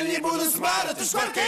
пательні будуть смарити шкварки.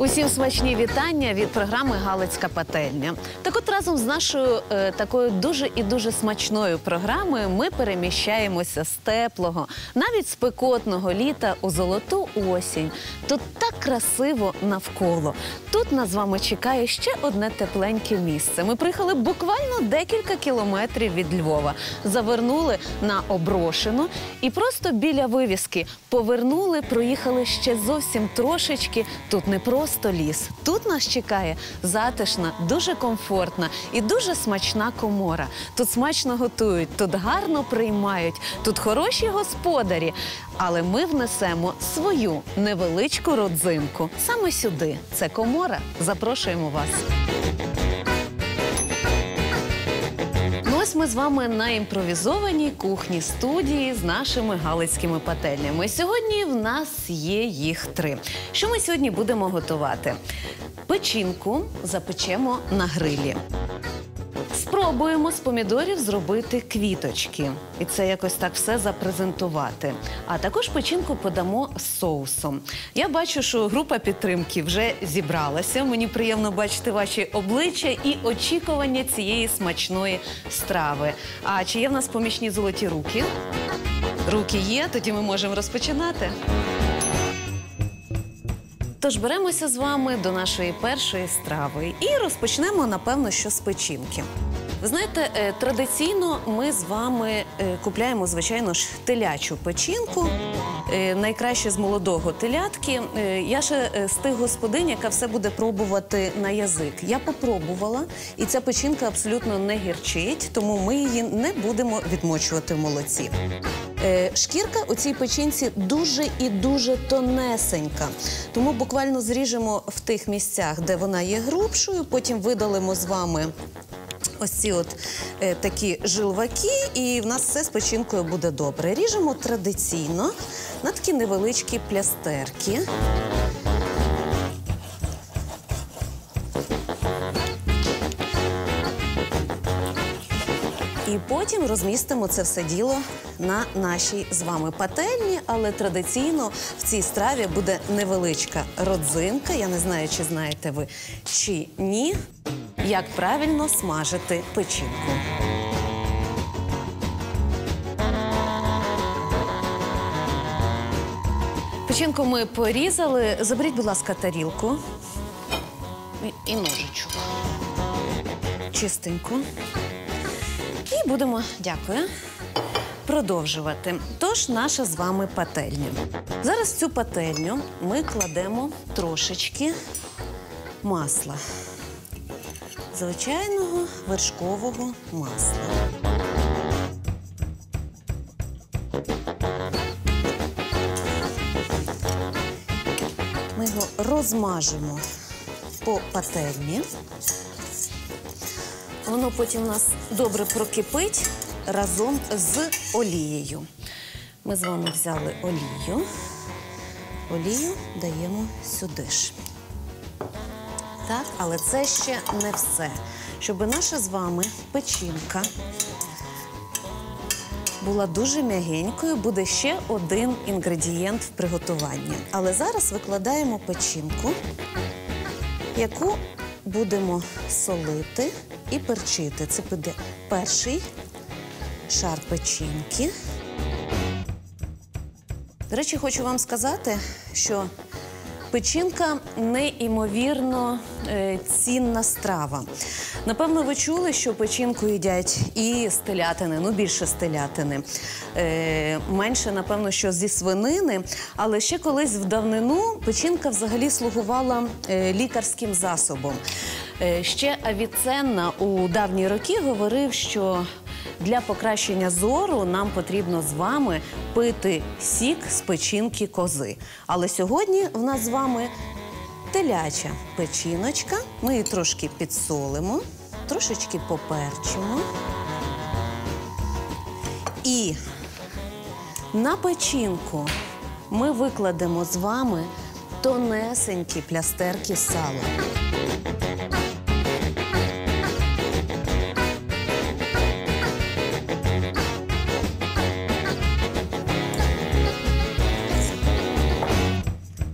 Усім смачні вітання від програми Галицька пательня. Так от разом з нашою е, такою дуже і дуже смачною програмою ми переміщаємося з теплого, навіть спекотного літа у золоту осінь. Тут так красиво навколо. Тут нас з вами чекає ще одне тепленьке місце. Ми приїхали буквально декілька кілометрів від Львова, завернули на оброшену і просто біля вивіски повернули, проїхали ще зовсім трошечки. Тут не просто ліс. Тут нас чекає затишна, дуже комфортна і дуже смачна комора. Тут смачно готують, тут гарно приймають, тут хороші господарі. Але ми внесемо свою невеличку родзинку саме сюди. Це комора. Запрошуємо вас. Ось ми з вами на імпровізованій кухні студії з нашими галицькими пательнями. Сьогодні в нас є їх три. Що ми сьогодні будемо готувати? Печінку запечемо на грилі. Спробуємо з помідорів зробити квіточки. І це якось так все запрезентувати. А також печінку подамо з соусом. Я бачу, що група підтримки вже зібралася. Мені приємно бачити ваші обличчя і очікування цієї смачної страви. А чи є в нас помічні золоті руки? Руки є, тоді ми можемо розпочинати. Тож беремося з вами до нашої першої страви і розпочнемо, напевно, що з печінки. Ви знаєте, е, традиційно ми з вами е, купляємо, звичайно ж, телячу печінку, е, найкраще з молодого телятки. Я ще з тих господинь, яка все буде пробувати на язик. Я попробувала, і ця печінка абсолютно не гірчить, тому ми її не будемо відмочувати в молоці. Шкірка у цій печінці дуже і дуже тонесенька. Тому буквально зріжемо в тих місцях, де вона є грубшою, потім видалимо з вами. Ось ці от е, такі жилваки, і в нас все з печінкою буде добре. Ріжемо традиційно на такі невеличкі плястерки. І потім розмістимо це все діло на нашій з вами пательні, але традиційно в цій страві буде невеличка родзинка. Я не знаю, чи знаєте ви чи ні. Як правильно смажити печінку. Печінку ми порізали. Заберіть, будь ласка, тарілку і, ножичок. Чистенько. І будемо, дякую, продовжувати. Тож наша з вами пательня. Зараз в цю пательню ми кладемо трошечки масла. Звичайного вершкового масла. Ми його розмажемо по пательні. Воно потім у нас добре прокипить разом з олією. Ми з вами взяли олію. Олію даємо сюди ж. Так, але це ще не все. Щоб наша з вами печінка була дуже м'ягенькою, буде ще один інгредієнт в приготуванні. Але зараз викладаємо печінку, яку будемо солити і перчити. Це буде перший шар печінки. До речі, хочу вам сказати, що печінка неймовірно е, цінна страва. Напевно, ви чули, що печінку їдять і з телятини, ну більше з телятини. Е, менше, напевно, що зі свинини. Але ще колись в давнину печінка взагалі слугувала е, лікарським засобом. Е, ще Авіценна у давні роки говорив, що для покращення зору нам потрібно з вами пити сік з печінки кози. Але сьогодні в нас з вами теляча печіночка. Ми її трошки підсолимо, трошечки поперчимо. І на печінку ми викладемо з вами тонесенькі плястерки сала.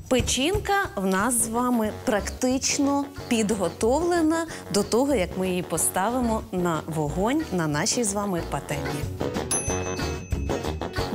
Печінка в нас з вами практично підготовлена до того, як ми її поставимо на вогонь на нашій з вами пательні.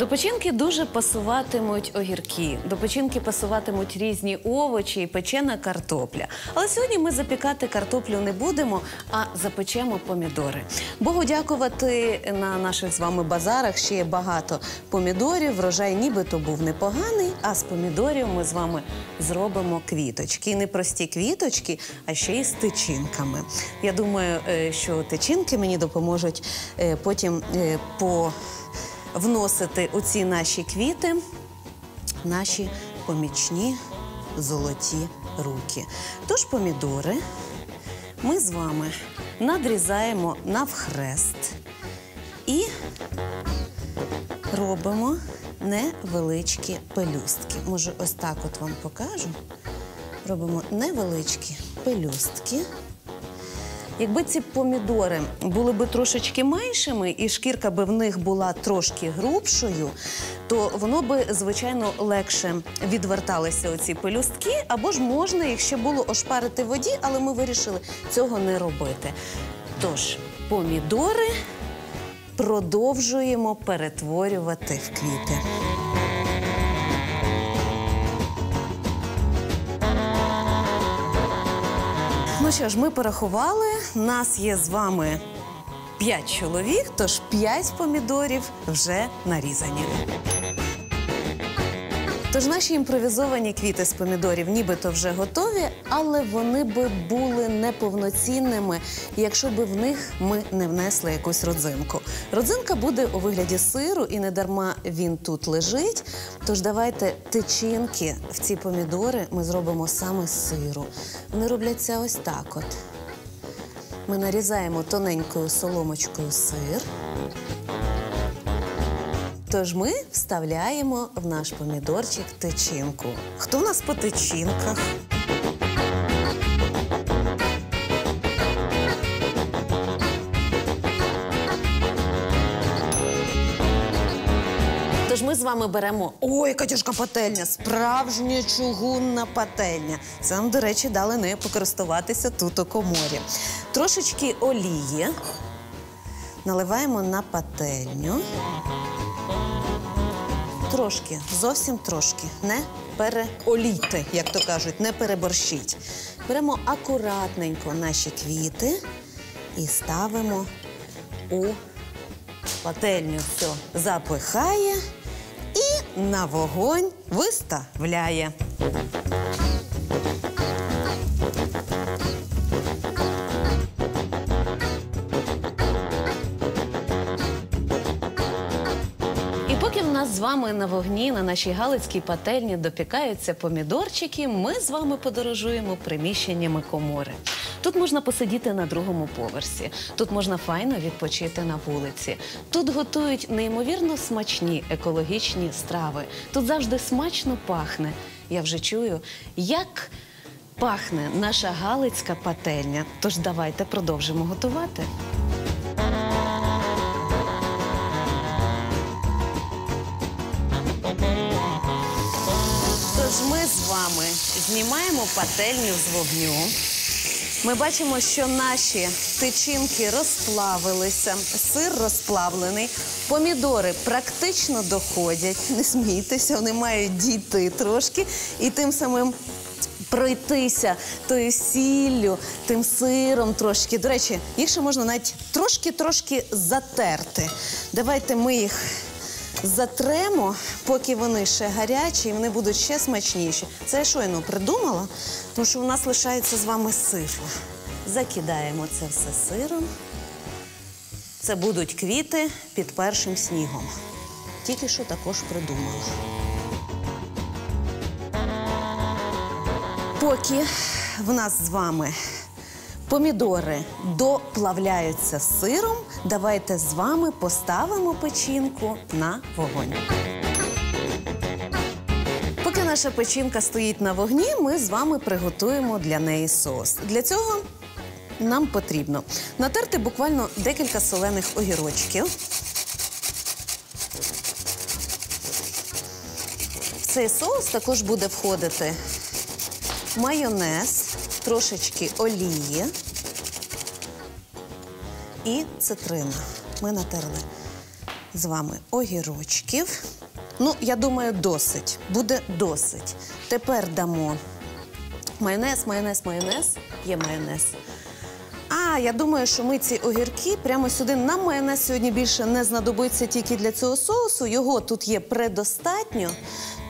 До печінки дуже пасуватимуть огірки, до печінки пасуватимуть різні овочі і печена картопля. Але сьогодні ми запікати картоплю не будемо, а запечемо помідори. Богу дякувати на наших з вами базарах ще є багато помідорів. Врожай нібито був непоганий, а з помідорів ми з вами зробимо квіточки. І не прості квіточки, а ще й з тичинками. Я думаю, е, що тичинки мені допоможуть е, потім е, по вносити у ці наші квіти наші помічні золоті руки. Тож помідори ми з вами надрізаємо навхрест і робимо невеличкі пелюстки. Може, ось так от вам покажу. Робимо невеличкі пелюстки. Якби ці помідори були би трошечки меншими, і шкірка би в них була трошки грубшою, то воно би, звичайно, легше відверталися оці пелюстки, або ж можна їх ще було ошпарити в воді, але ми вирішили цього не робити. Тож, помідори продовжуємо перетворювати в квіти. Що ж, ми порахували. Нас є з вами п'ять чоловік, тож п'ять помідорів вже нарізані. Тож наші імпровізовані квіти з помідорів нібито вже готові, але вони би були неповноцінними, якщо би в них ми не внесли якусь родзинку. Родзинка буде у вигляді сиру, і не дарма він тут лежить. Тож давайте тичинки в ці помідори ми зробимо саме з сиру. Вони робляться ось так: от. Ми нарізаємо тоненькою соломочкою сир. Тож ми вставляємо в наш помідорчик тичинку. Хто у нас по тичинках? Тож ми з вами беремо. Ой, Катюшка, пательня, справжня чугунна пательня. Це нам, до речі, дали нею покористуватися тут у коморі. Трошечки олії наливаємо на пательню. Трошки, зовсім трошки. Не переолійте, як то кажуть, не переборщіть. Беремо акуратненько наші квіти і ставимо у пательню. Все запихає і на вогонь виставляє. Поки в нас з вами на вогні на нашій галицькій пательні допікаються помідорчики, ми з вами подорожуємо приміщеннями комори. Тут можна посидіти на другому поверсі, тут можна файно відпочити на вулиці. Тут готують неймовірно смачні екологічні страви. Тут завжди смачно пахне. Я вже чую, як пахне наша галицька пательня. Тож давайте продовжимо готувати. Знімаємо пательню з вогню. Ми бачимо, що наші тичинки розплавилися, сир розплавлений, помідори практично доходять. Не смійтеся, вони мають дійти трошки і тим самим пройтися тою сіллю, тим сиром трошки. До речі, їх ще можна навіть трошки-трошки затерти. Давайте ми їх затремо, поки вони ще гарячі, і вони будуть ще смачніші. Це я щойно придумала, тому що у нас лишається з вами сир. Закидаємо це все сиром. Це будуть квіти під першим снігом. Тільки що також придумала. Поки в нас з вами помідори доплавляються сиром, давайте з вами поставимо печінку на вогонь. Поки наша печінка стоїть на вогні, ми з вами приготуємо для неї соус. Для цього нам потрібно натерти буквально декілька солених огірочків. цей соус також буде входити майонез, трошечки олії і цитрина. Ми натерли з вами огірочків. Ну, я думаю, досить. Буде досить. Тепер дамо майонез, майонез, майонез. Є майонез. А, я думаю, що ми ці огірки прямо сюди на майонез сьогодні більше не знадобиться тільки для цього соусу. Його тут є предостатньо.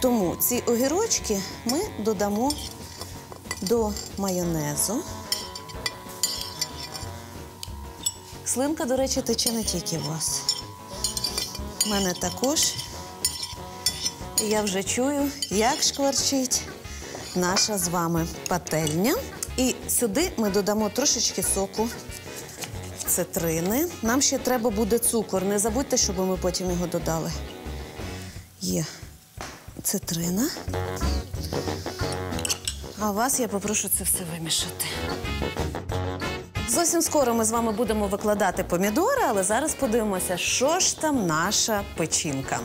Тому ці огірочки ми додамо до майонезу. Слинка, до речі, тече не тільки у вас. У мене також. І я вже чую, як шкварчить наша з вами пательня. І сюди ми додамо трошечки соку цитрини. Нам ще треба буде цукор. Не забудьте, щоб ми потім його додали. Є цитрина. А вас я попрошу це все вимішати. Зовсім скоро ми з вами будемо викладати помідори, але зараз подивимося, що ж там наша печінка.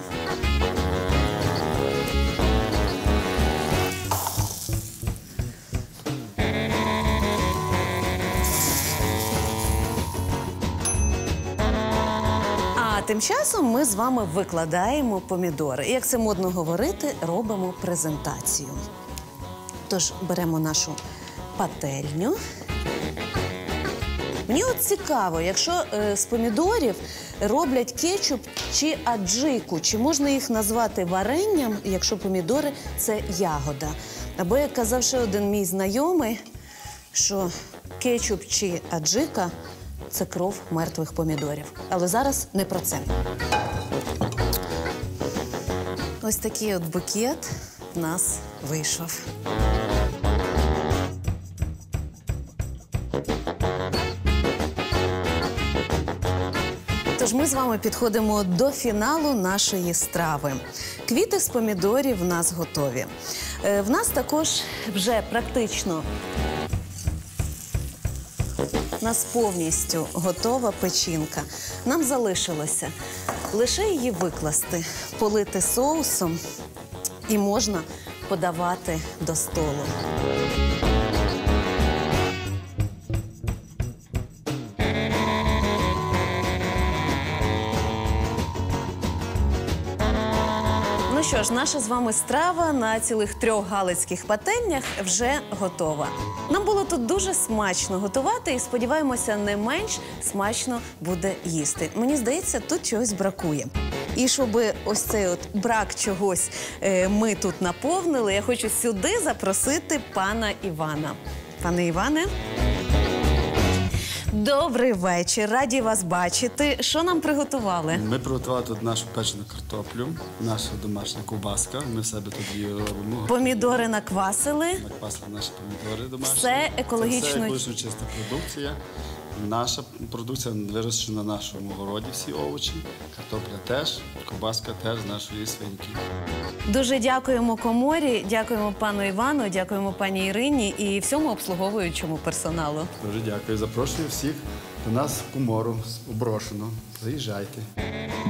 А тим часом ми з вами викладаємо помідори. І, Як це модно говорити, робимо презентацію. Тож беремо нашу пательню. Мені от цікаво, якщо е, з помідорів роблять кетчуп чи аджику, чи можна їх назвати варенням, якщо помідори це ягода. Або як казав ще один мій знайомий, що кетчуп чи аджика це кров мертвих помідорів. Але зараз не про це. Ось такий от букет в нас вийшов. Ми з вами підходимо до фіналу нашої страви. Квіти з помідорів в нас готові. Е, В нас також вже практично у нас повністю готова печінка. Нам залишилося лише її викласти, полити соусом і можна подавати до столу. Що ж, наша з вами страва на цілих трьох галицьких пательнях вже готова. Нам було тут дуже смачно готувати і сподіваємося, не менш смачно буде їсти. Мені здається, тут чогось бракує. І щоб ось цей от брак чогось е, ми тут наповнили, я хочу сюди запросити пана Івана. Пане Іване. Добрий вечір, раді вас бачити. Що нам приготували? Ми приготували тут нашу печену картоплю, наша домашня ковбаска. Ми в себе тут її робимо. Помідори наквасили. Наквасили наші помідори домашні. Все екологічно. Це все екологічно чиста продукція. Наша продукція вирощена на нашому городі, всі овочі. Картопля теж, кобаска теж з нашої свиньки. Дуже дякуємо коморі, дякуємо пану Івану, дякуємо пані Ірині і всьому обслуговуючому персоналу. Дуже дякую. Запрошую всіх до нас Кумору у Брошено. Заїжджайте.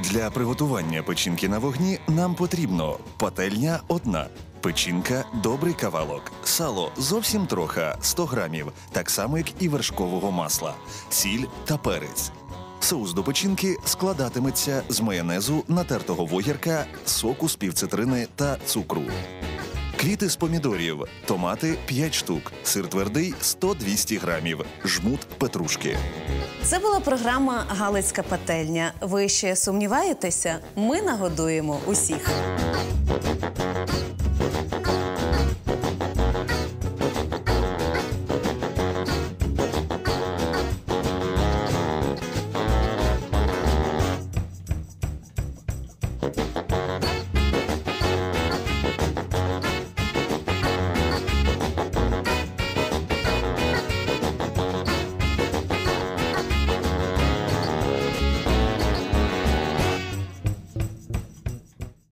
Для приготування печінки на вогні нам потрібно пательня одна, печінка добрий кавалок, сало зовсім троха 100 грамів, так само як і вершкового масла, сіль та перець. Соус до печінки складатиметься з майонезу, натертого вогірка, соку з півцитрини та цукру. Квіти з помідорів, томати 5 штук, сир твердий 100-200 грамів, жмут петрушки. Це була програма Галицька пательня. Ви ще сумніваєтеся? Ми нагодуємо усіх.